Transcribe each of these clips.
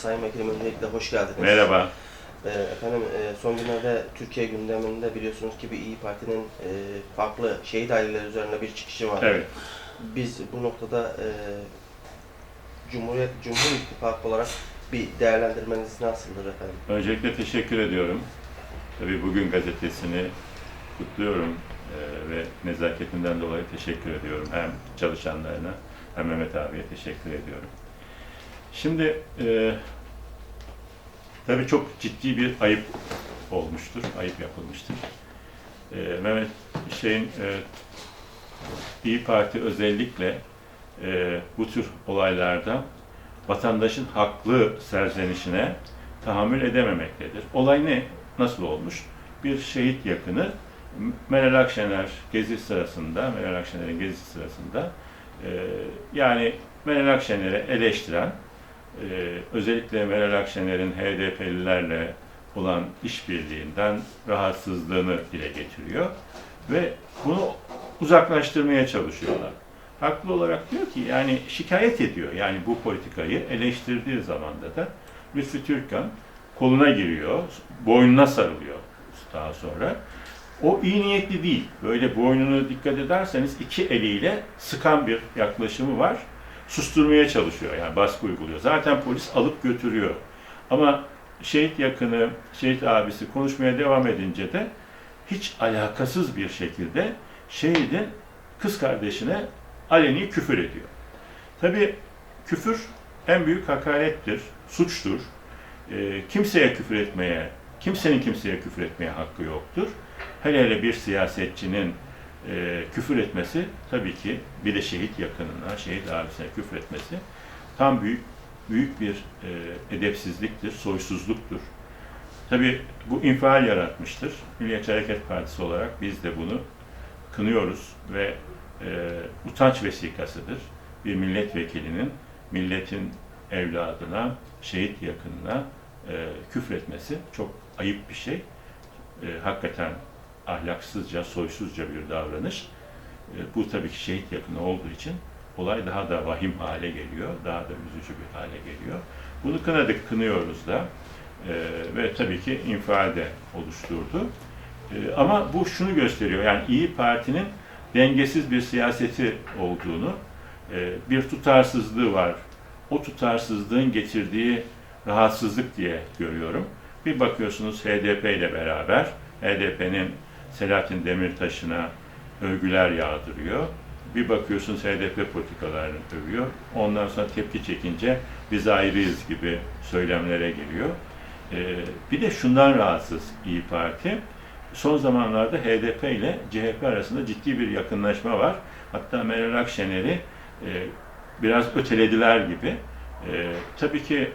Sayın Vekilim öncelikle hoş geldiniz. Merhaba. Ee, efendim e, son günlerde Türkiye gündeminde biliyorsunuz ki bir İyi Parti'nin e, farklı şehit aileleri üzerine bir çıkışı var. Evet. Biz bu noktada e, Cumhuriyet Cumhur İttifakı olarak bir değerlendirmeniz nasıldır efendim? Öncelikle teşekkür ediyorum. Tabii bugün gazetesini kutluyorum ve nezaketinden dolayı teşekkür ediyorum. Hem çalışanlarına hem Mehmet abiye teşekkür ediyorum. Şimdi eee tabii çok ciddi bir ayıp olmuştur, ayıp yapılmıştır. Eee, Mehmet şeyin eee İyi Parti özellikle eee, bu tür olaylarda vatandaşın haklı serzenişine tahammül edememektedir. Olay ne? Nasıl olmuş? Bir şehit yakını Meral Akşener gezi sırasında, Meral Akşener'in gezisi sırasında e, yani Meral Akşener'i eleştiren, e, özellikle Meral Akşener'in HDP'lilerle olan işbirliğinden rahatsızlığını dile getiriyor ve bunu uzaklaştırmaya çalışıyorlar. Haklı olarak diyor ki yani şikayet ediyor. Yani bu politikayı eleştirdiği zamanda da Lütfü Türkan koluna giriyor, boynuna sarılıyor daha sonra. O iyi niyetli değil. Böyle boynunu dikkat ederseniz iki eliyle sıkan bir yaklaşımı var. Susturmaya çalışıyor yani baskı uyguluyor. Zaten polis alıp götürüyor. Ama şehit yakını, şehit abisi konuşmaya devam edince de hiç alakasız bir şekilde şehidin kız kardeşine aleni küfür ediyor. Tabi küfür en büyük hakarettir, suçtur. Ee, kimseye küfür etmeye, kimsenin kimseye küfür etmeye hakkı yoktur. Hele hele bir siyasetçinin e, küfür etmesi tabii ki bir de şehit yakınına, şehit abisine küfür etmesi tam büyük büyük bir e, edepsizliktir, soysuzluktur. Tabii bu infial yaratmıştır. Milliyetçi Hareket Partisi olarak biz de bunu kınıyoruz ve e, utanç vesikasıdır. Bir milletvekilinin milletin evladına, şehit yakınına e, küfretmesi çok ayıp bir şey. E, hakikaten ahlaksızca, soysuzca bir davranış. E, bu tabii ki şehit yakını olduğu için olay daha da vahim hale geliyor, daha da üzücü bir hale geliyor. Bunu kınadık, kınıyoruz da E, ve tabii ki infial de oluşturdu. E, ama bu şunu gösteriyor, yani İyi Parti'nin dengesiz bir siyaseti olduğunu, bir tutarsızlığı var. O tutarsızlığın getirdiği rahatsızlık diye görüyorum. Bir bakıyorsunuz HDP ile beraber, HDP'nin Selahattin Demirtaş'ına övgüler yağdırıyor. Bir bakıyorsunuz HDP politikalarını övüyor. Ondan sonra tepki çekince biz ayrıyız gibi söylemlere geliyor. E, bir de şundan rahatsız İyi Parti son zamanlarda HDP ile CHP arasında ciddi bir yakınlaşma var. Hatta Meral Akşener'i e, biraz ötelediler gibi. E, tabii ki e,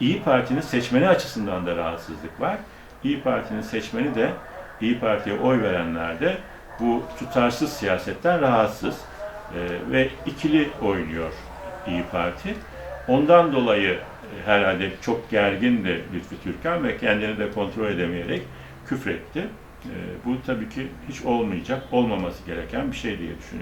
İyi Parti'nin seçmeni açısından da rahatsızlık var. İyi Parti'nin seçmeni de İyi Parti'ye oy verenler de bu tutarsız siyasetten rahatsız E, ve ikili oynuyor İyi Parti. Ondan dolayı e, herhalde çok gergindi Lütfü Türkan ve kendini de kontrol edemeyerek küfretti. E, bu tabii ki hiç olmayacak, olmaması gereken bir şey diye düşünüyorum.